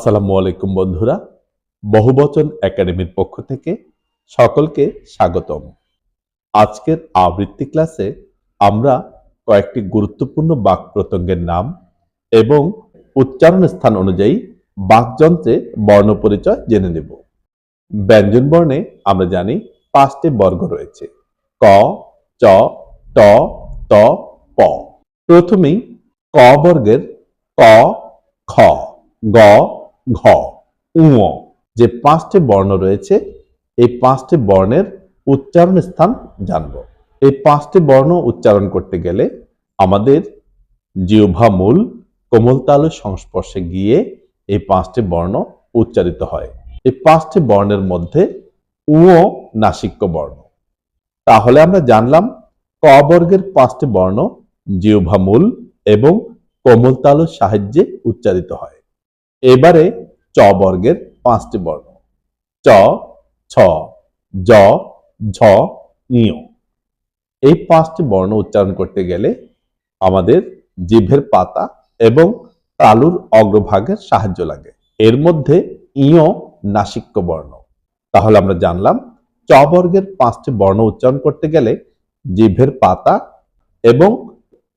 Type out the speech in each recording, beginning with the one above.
আসসালামু আলাইকুম বন্ধুরা, বহুবচন একাডেমির পক্ষ থেকে সকলকে স্বাগতম। আজকের আবৃত্তি ক্লাসে আমরা কয়েকটি গুরুত্বপূর্ণ বাক প্রত্যঙ্গের নাম এবং উচ্চারণ স্থান অনুযায়ী বাকযন্ত্রে বর্ণ পরিচয় জেনে নেব। ব্যঞ্জন বর্ণে আমরা জানি পাঁচটি বর্গ রয়েছে, ক, চ, ট, ত, প। প্রথমেই ক বর্গের ক, খ, গ ঘ উ যে পাঁচটি বর্ণ রয়েছে, এই পাঁচটি বর্ণের উচ্চারণ স্থান জানব। এই পাঁচটি বর্ণ উচ্চারণ করতে গেলে আমাদের জিহ্বা মূল কোমলতালুর সংস্পর্শে গিয়ে এই পাঁচটি বর্ণ উচ্চারিত হয়। এই পাঁচটি বর্ণের মধ্যে উও নাসিক্য বর্ণ। তাহলে আমরা জানলাম ক বর্গের পাঁচটি বর্ণ জিহ্বা মূল এবং কোমলতালুর সাহায্যে উচ্চারিত হয়। এবারে চ বর্গের পাঁচটি বর্ণ চ, ছ, জ, ঝ ইয় এই পাঁচটি বর্ণ উচ্চারণ করতে গেলে আমাদের জিভের পাতা এবং তালুর অগ্রভাগের সাহায্য লাগে। এর মধ্যে ইয় নাসিক্য বর্ণ। তাহলে আমরা জানলাম, চ বর্গের পাঁচটি বর্ণ উচ্চারণ করতে গেলে জিভের পাতা এবং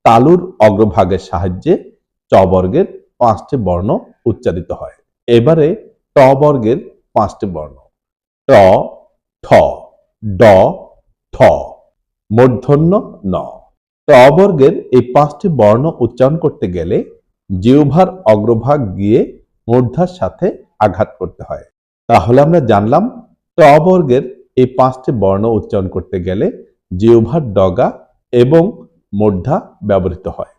তালুর অগ্রভাগের সাহায্যে চ বর্গের পাঁচটি বর্ণ উচ্চারিত হয়। এবারে ট বর্গের পাঁচটি বর্ণ। ট ঠ ড ঠ মূর্ধন্য, ন। ট বর্গের এই পাঁচটি বর্ণ উচ্চারণ করতে গেলে জিহ্বার অগ্রভাগ গিয়ে মূর্ধার সাথে আঘাত করতে হয়। তাহলে আমরা জানলাম, ট বর্গের এই পাঁচটি বর্ণ উচ্চারণ করতে গেলে জিহ্বার ডগা এবং মূর্ধা ব্যবহৃত হয়।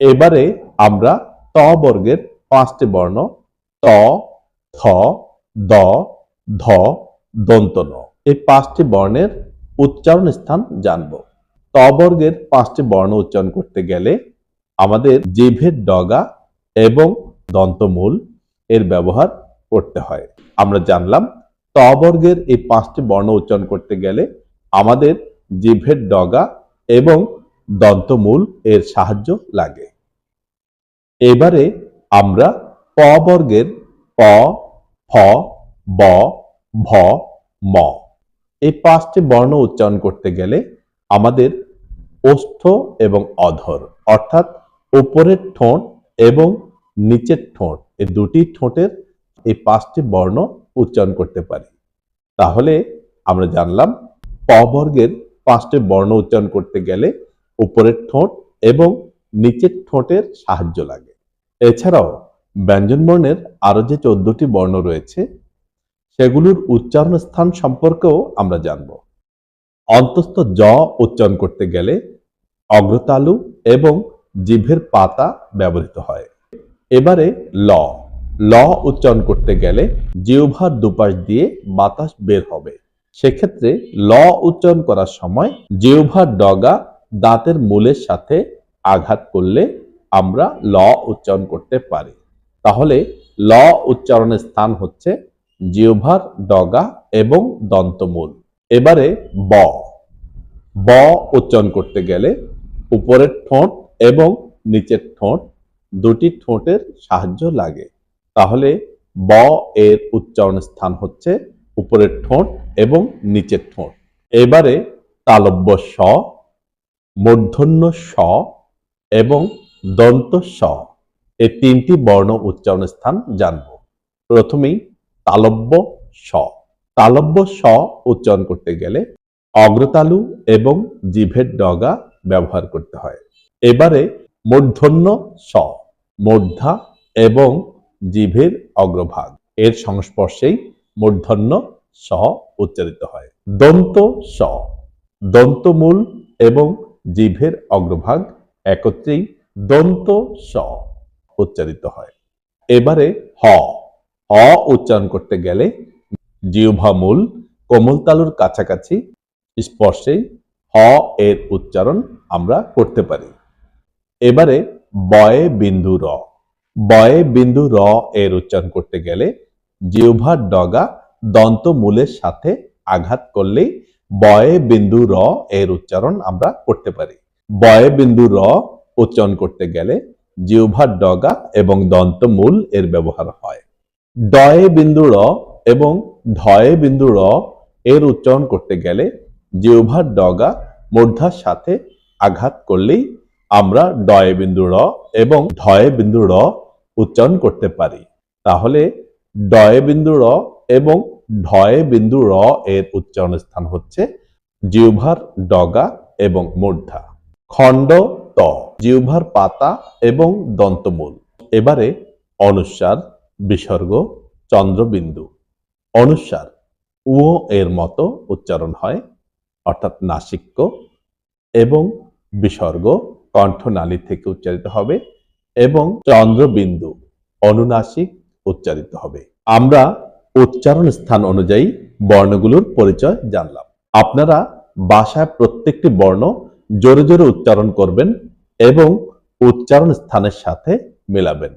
এবারে আমরা ত বর্গের পাঁচটি বর্ণ, ত, থ, দ, ধ দন্ত ন এই পাঁচটি বর্ণের উচ্চারণ স্থান জানব। ত বর্গের পাঁচটি বর্ণ উচ্চারণ করতে গেলে আমাদের জিভের ডগা এবং দন্তমূল এর ব্যবহার করতে হয়। আমরা জানলাম ত বর্গের এই পাঁচটি বর্ণ উচ্চারণ করতে গেলে আমাদের জিভের ডগা এবং দন্তমূল এর সাহায্য লাগে। এবারে আমরা প বর্গের প, ফ, ব, ভ, ম এই পাঁচটি বর্ণ উচ্চারণ করতে গেলে আমাদের ওষ্ঠ এবং অধর, অর্থাৎ উপরের ঠোঁট এবং নিচের ঠোঁট, এই দুটি ঠোঁটের এই পাঁচটি বর্ণ উচ্চারণ করতে পারি। তাহলে আমরা জানলাম প বর্গের পাঁচটি বর্ণ উচ্চারণ করতে গেলে উপরের ঠোঁট এবং নিচের ঠোঁটের সাহায্য লাগে। এছাড়াও ব্যঞ্জন বর্ণের আরও যে চোদ্দটি বর্ণ রয়েছে, সেগুলোর উচ্চারণ স্থান সম্পর্কেও আমরা জানব। অন্তস্থ জ উচ্চারণ করতে গেলে অগ্রতালু এবং জিভের পাতা ব্যবহৃত হয়। এবারে ল। ল উচ্চারণ করতে গেলে জিহ্বার দুপাশ দিয়ে বাতাস বের হবে। সেক্ষেত্রে ল উচ্চারণ করার সময় জিহ্বার ডগা দাঁতের মূলের সাথে আঘাত করলে আমরা ল উচ্চারণ করতে পারি। তাহলে ল উচ্চারণের স্থান হচ্ছে জিহ্বার, ডগা এবং দন্তমূল। এবারে ব। ব উচ্চারণ করতে গেলে উপরের ঠোঁট এবং নিচের ঠোঁট দুটি ঠোঁটের সাহায্য লাগে। তাহলে ব এর উচ্চারণ স্থান হচ্ছে উপরের ঠোঁট এবং নিচের ঠোঁট। এবারে তালব্য স, মূর্ধন্য স এবং দন্ত স। এই তিনটি বর্ণ উচ্চারণ স্থান জানব। প্রথমেই তালব্য স। তালব্য স উচ্চারণ করতে গেলে অগ্রতালু এবং জিভের ডগা ব্যবহার করতে হয়। এবারে মূর্ধন্য স। মূর্ধা এবং জিভের অগ্রভাগ। এর সংস্পর্শেই মূর্ধন্য স উচ্চারিত হয়। দন্ত স। দন্তমূল এবং জিভের অগ্রভাগ একত্রেই দন্ত স উচ্চারিত হয়। এবারে হ। হ উচ্চারণ করতে গেলে জিহ্বা মূল কোমলতালুর কাছাকাছি স্পর্শেই হ এর উচ্চারণ আমরা করতে পারি। এবারে বয়ে বিন্দু র। বয়ে বিন্দু র এর উচ্চারণ করতে গেলে জিহ্বার ডগা দন্ত মূলের সাথে আঘাত করলেই বয়ে বিন্দু র এর উচ্চারণ আমরা করতে পারি। বয়ে বিন্দু র উচ্চারণ করতে গেলে জিহ্বার ডগা এবং দন্তমূল এর ব্যবহার হয়। ডয়ে বিন্দু র এবং ঢয়ে বিন্দু র এর উচ্চারণ করতে গেলে জিহ্বার ডগা, মূর্ধার সাথে আঘাত করলেই আমরা ডয়ে বিন্দু র এবং ঢয়ে বিন্দু র উচ্চারণ করতে পারি। তাহলে ডয়ে বিন্দু র এবং ঢয়ে বিন্দু র এর উচ্চারণ স্থান হচ্ছে জিহ্বার, ডগা এবং মূর্ধা। খণ্ড ত জিহ্বার পাতা এবং দন্তমূল। এবারে অনুস্বার বিসর্গ, চন্দ্রবিন্দু। অনুস্বার উ এর মতো উচ্চারণ হয়, অর্থাৎ নাসিক্য, এবং বিসর্গ কণ্ঠনালী থেকে উচ্চারিত হবে, এবং চন্দ্রবিন্দু অনুনাসিক উচ্চারিত হবে। আমরা উচ্চারণ স্থান অনুযায়ী বর্ণগুলোর পরিচয় জানলাম। আপনারা বাসায় প্রত্যেকটি বর্ণ জোরে জোরে উচ্চারণ করবেন এবং উচ্চারণ স্থানের সাথে মেলাবেন।